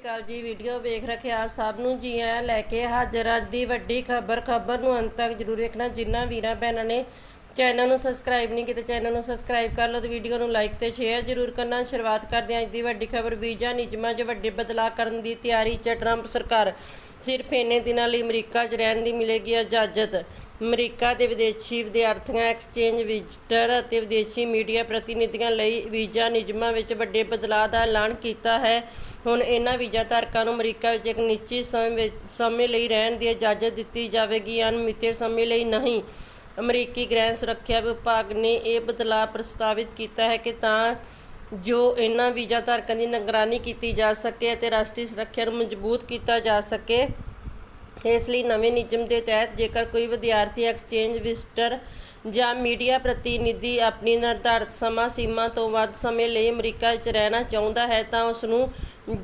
ਕਾਲ ਜੀ, ਵੀਡੀਓ ਵੇਖ ਰੱਖੇ ਸਭ ਨੂੰ ਜੀ ਆਇਆਂ ਲੈ ਕੇ ਹਾਜ਼ਰ ਅੱਜ ਦੀ ਵੱਡੀ ਖਬਰ ਖਬਰ ਨੂੰ ਅੰਤ ਤੱਕ ਜਰੂਰ ਵੇਖਣਾ। ਜਿਨ੍ਹਾਂ ਵੀਰਾਂ, ਭੈਣਾਂ ਨੇ ਚੈਨਲ ਨੂੰ ਸਬਸਕ੍ਰਾਈਬ ਨਹੀਂ ਕੀਤਾ, ਚੈਨਲ ਨੂੰ ਸਬਸਕ੍ਰਾਈਬ ਕਰ ਲਓ ਤੇ ਵੀਡੀਓ ਨੂੰ ਲਾਈਕ ਤੇ ਸ਼ੇਅਰ ਜਰੂਰ ਕਰਨਾ। ਸ਼ੁਰੂਆਤ ਕਰਦੇ ਹਾਂ ਅੱਜ ਦੀ ਵੱਡੀ ਖਬਰ। ਵੀਜ਼ਾ ਨਿਯਮਾਂ 'ਚ ਵੱਡੇ ਬਦਲਾਅ ਕਰਨ ਦੀ ਤਿਆਰੀ 'ਚ ਟਰੰਪ ਸਰਕਾਰ। ਸਿਰਫ ਇੰਨੇ ਦਿਨਾਂ ਲਈ ਅਮਰੀਕਾ 'ਚ ਰਹਿਣ ਦੀ ਮਿਲੇਗੀ ਇਜਾਜ਼ਤ। ਅਮਰੀਕਾ ਦੇ ਵਿਦੇਸ਼ੀ ਵਿਦਿਆਰਥੀਆਂ ਐਕਸਚੇਂਜ ਵਿਜ਼ਟਰ ਅਤੇ ਵਿਦੇਸ਼ੀ ਮੀਡੀਆ ਪ੍ਰਤੀਨਿਧੀਆਂ ਲਈ ਵੀਜ਼ਾ ਨਿਯਮਾਂ ਵਿੱਚ ਵੱਡੇ ਬਦਲਾਅ ਦਾ ਐਲਾਨ ਕੀਤਾ ਹੈ। ਹੁਣ ਇਹਨਾਂ ਵੀਜ਼ਾ ਧਾਰਕਾਂ ਨੂੰ ਅਮਰੀਕਾ ਵਿੱਚ ਇੱਕ ਨਿਸ਼ਚਿਤ ਸਮੇਂ ਲਈ ਰਹਿਣ ਦੀ ਇਜਾਜ਼ਤ ਦਿੱਤੀ ਜਾਵੇਗੀ। ਅਣਮਿੱਥੇ ਸਮੇਂ ਲਈ ਨਹੀਂ। ਅਮਰੀਕੀ ਗ੍ਰਹਿ ਸੁਰੱਖਿਆ ਵਿਭਾਗ ਨੇ ਇਹ ਬਦਲਾਅ ਪ੍ਰਸਤਾਵਿਤ ਕੀਤਾ ਹੈ ਕਿ ਤਾਂ ਜੋ ਇਹਨਾਂ ਵੀਜ਼ਾ ਧਾਰਕਾਂ ਦੀ ਨਿਗਰਾਨੀ ਕੀਤੀ ਜਾ ਸਕੇ ਅਤੇ ਰਾਸ਼ਟਰੀ ਸੁਰੱਖਿਆ ਨੂੰ ਮਜ਼ਬੂਤ ਕੀਤਾ ਜਾ ਸਕੇ, ਇਸ ਲਈ ਨਵੇਂ ਨਿਯਮ ਦੇ ਤਹਿਤ ਜੇਕਰ ਕੋਈ ਵਿਦਿਆਰਥੀ ਐਕਸਚੇਂਜ ਵਿਜ਼ਟਰ ਜਾਂ ਮੀਡੀਆ ਪ੍ਰਤੀਨਿਧੀ ਆਪਣੀ ਨਿਰਧਾਰਤ ਸਮਾਂ ਸੀਮਾ ਤੋਂ ਵੱਧ ਸਮੇਂ ਲਈ ਅਮਰੀਕਾ ਵਿੱਚ ਰਹਿਣਾ ਚਾਹੁੰਦਾ ਹੈ ਤਾਂ ਉਸ ਨੂੰ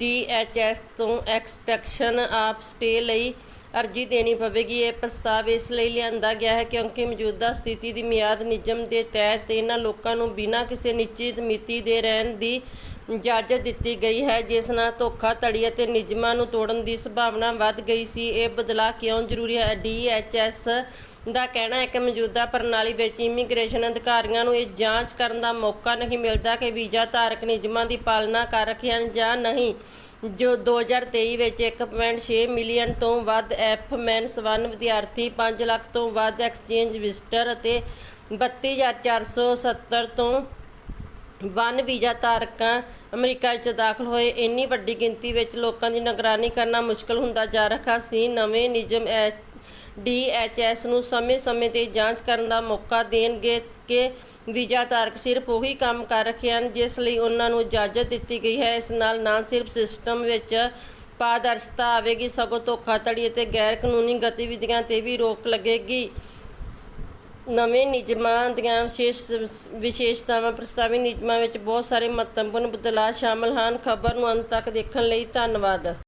DHS ਤੋਂ ਐਕਸਟੈਂਸ਼ਨ ਆਫ ਸਟੇ ਲਈ ਅਰਜ਼ੀ ਦੇਣੀ ਪਵੇਗੀ। ਇਹ ਪ੍ਰਸਤਾਵ ਇਸ ਲਈ ਲਿਆਂਦਾ ਗਿਆ ਹੈ ਕਿਉਂਕਿ ਮੌਜੂਦਾ ਸਥਿਤੀ ਦੀ ਮਿਆਦ ਨਿਯਮ ਦੇ ਤਹਿਤ ਇਹਨਾਂ ਲੋਕਾਂ ਨੂੰ ਬਿਨਾਂ ਕਿਸੇ ਨਿਸ਼ਚਿਤ ਮਿਤੀ ਦੇ ਰਹਿਣ ਦੀ ਇਜਾਜ਼ਤ ਦਿੱਤੀ ਗਈ ਹੈ, ਜਿਸ ਨਾਲ ਧੋਖਾਧੜੀ ਅਤੇ ਨਿਯਮਾਂ ਨੂੰ ਤੋੜਨ ਦੀ ਸੰਭਾਵਨਾ ਵੱਧ ਗਈ ਸੀ। ਇਹ ਬਦਲਾਅ ਕਿਉਂ ਜ਼ਰੂਰੀ ਹੈ? DHS ਦਾ ਕਹਿਣਾ ਹੈ ਕਿ ਮੌਜੂਦਾ ਪ੍ਰਣਾਲੀ ਵਿੱਚ ਇਮੀਗ੍ਰੇਸ਼ਨ ਅਧਿਕਾਰੀਆਂ ਨੂੰ ਇਹ ਜਾਂਚ ਕਰਨ ਦਾ ਮੌਕਾ ਨਹੀਂ ਮਿਲਦਾ ਕਿ ਵੀਜ਼ਾ ਧਾਰਕ ਨਿਯਮਾਂ ਦੀ ਪਾਲਣਾ ਕਰ ਰਹੇ ਹਨ ਜਾਂ ਨਹੀਂ। ਜੋ 2023 ਵਿੱਚ 1.6 ਮਿਲੀਅਨ ਤੋਂ ਵੱਧ ਐਫ-1 ਵਿਦਿਆਰਥੀ 5 ਲੱਖ ਤੋਂ ਵੱਧ ਐਕਸਚੇਂਜ ਵਿਜ਼ਟਰ ਅਤੇ 32470 ਤੋਂ ਵਨ ਵੀਜ਼ਾ ਧਾਰਕਾਂ ਅਮਰੀਕਾ ਵਿੱਚ ਦਾਖਲ ਹੋਏ। ਇੰਨੀ ਵੱਡੀ ਗਿਣਤੀ ਵਿੱਚ ਲੋਕਾਂ ਦੀ ਨਿਗਰਾਨੀ ਕਰਨਾ ਮੁਸ਼ਕਲ ਹੁੰਦਾ ਜਾ ਰਿਹਾ ਸੀ। ਨਵੇਂ ਨਿਯਮ ਡੀਐਚਐਸ ਨੂੰ ਸਮੇਂ-ਸਮੇਂ ਤੇ ਜਾਂਚ ਕਰਨ ਦਾ ਮੌਕਾ ਦੇਣਗੇ ਕਿ ਵੀਜ਼ਾ ਧਾਰਕ ਸਿਰਫ ਉਹੀ ਕੰਮ ਕਰ ਰਹੇ ਹਨ ਜਿਸ ਲਈ ਉਹਨਾਂ ਨੂੰ ਇਜਾਜ਼ਤ ਦਿੱਤੀ ਗਈ ਹੈ। ਇਸ ਨਾਲ ਨਾ ਸਿਰਫ ਸਿਸਟਮ ਵਿੱਚ ਪਾਰਦਰਸ਼ਤਾ ਆਵੇਗੀ, ਸਗੋਂ ਧੋਖਾਧੜੀ ਅਤੇ ਗੈਰ ਕਾਨੂੰਨੀ ਗਤੀਵਿਧੀਆਂ ਤੇ ਵੀ ਰੋਕ ਲੱਗੇਗੀ। ਨਵੇਂ ਨਿਯਮਾਂ ਦੀਆਂ ਵਿਸ਼ੇਸ਼ ਵਿਸ਼ੇਸ਼ਤਾਵਾਂ ਪ੍ਰਸਤਾਵਿਤ ਨਿਯਮਾਂ ਵਿੱਚ ਬਹੁਤ ਸਾਰੇ ਮਹੱਤਵਪੂਰਨ ਬਦਲਾਅ ਸ਼ਾਮਲ ਹਨ। ਖਬਰ ਨੂੰ ਅੰਤ ਤੱਕ ਦੇਖਣ ਲਈ ਧੰਨਵਾਦ।